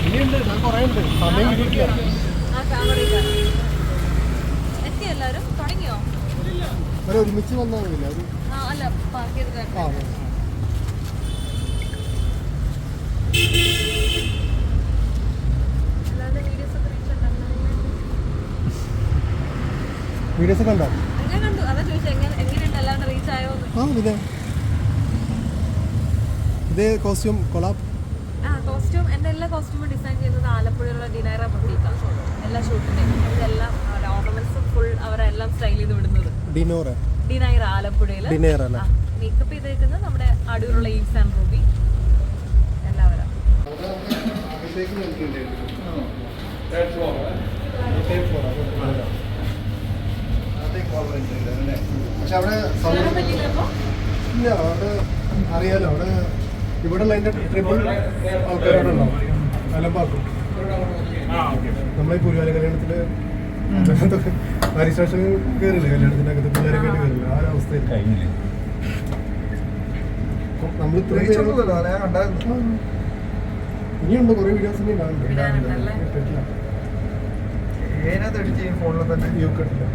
ഇനിയുണ്ട് ഞാൻ കുറേ ഉണ്ട്. സമയം കിട്ടിയിട്ടില്ല. എല്ലാവരും? തുടങ്ങിയോ? ഒരു ഒരുമിച്ച് വന്നാൽ മതി അത് ആ അല്ല പാർക്ക് ചെയ്ത് ആ കഴിഞ്ഞു എല്ലാവരുടെ വീഡിയോസ് ഒക്കെ reach ഉണ്ടാകുന്നുണ്ടോ? വീഡിയോസ് ഒക്കെ ഉണ്ടോ ഞാൻ കണ്ടു അതാ ചോദിച്ചത് എങ്ങനെ എങ്ങനെയുണ്ട് എല്ലാവരുടെ റീച്ച് ആയോ കണ്ടോ ആ പിന്നെ ഇത് കോസ്റ്റ്യൂം കൊളാബ് ആ കോസ്റ്റ്യൂം എന്റെ എല്ലാ കോസ്റ്റ്യൂമും ഡിസൈൻ ചെയ്യുന്നത് ആലപ്പുഴയിലുള്ള ഡിനൈറ ബൊട്ടീക്കാണ് എല്ലാ ഷൂട്ടിന്റെയും ഇതെല്ലാം ഓർണമെന്റ്സ് ഫുൾ അവരെല്ലാം സ്റ്റൈൽ ചെയ്ത് വിടുന്നത്. ഡിനോറ് ഡിനൈറ ആലപ്പുഴയിൽ ഡിനൈറ അല്ലേ? മേക്കപ്പ് ചെയ്തേക്കുന്നത് നമ്മുടെ അടൂരുള്ള ഈവ്സ് ആൻഡ് റൂബി എല്ലാവരും. പക്ഷെ അവിടെ ഇല്ല അവിടെ അറിയാലോ അവിടെ ഇവിടെ ഉള്ള അതിന്റെ ട്രിപ്പിൾ ആൾക്കാരവിടെ ഉണ്ടാവും അലമ്പാക്കും നമ്മളെ പുരുവാല കല്യാണത്തിൽ ഹരിശേഷൻ കയറില്ലേ കല്യാണത്തിന്റെ അകത്ത്? പിള്ളേരൊക്കെ കയറി കയറില്ല ആ ഒരു അവസ്ഥയിൽ നമ്മൾ പേര് ആ. ഇനിയുണ്ട് കുറെ വീഡിയോസ് ഇനി? ഇട്ടിട്ടില്ല. ഏതിനകത്ത് എഡിറ്റ് ചെയ്യും ഫോണിൽ തന്നെ? യു കണ്ടില്ല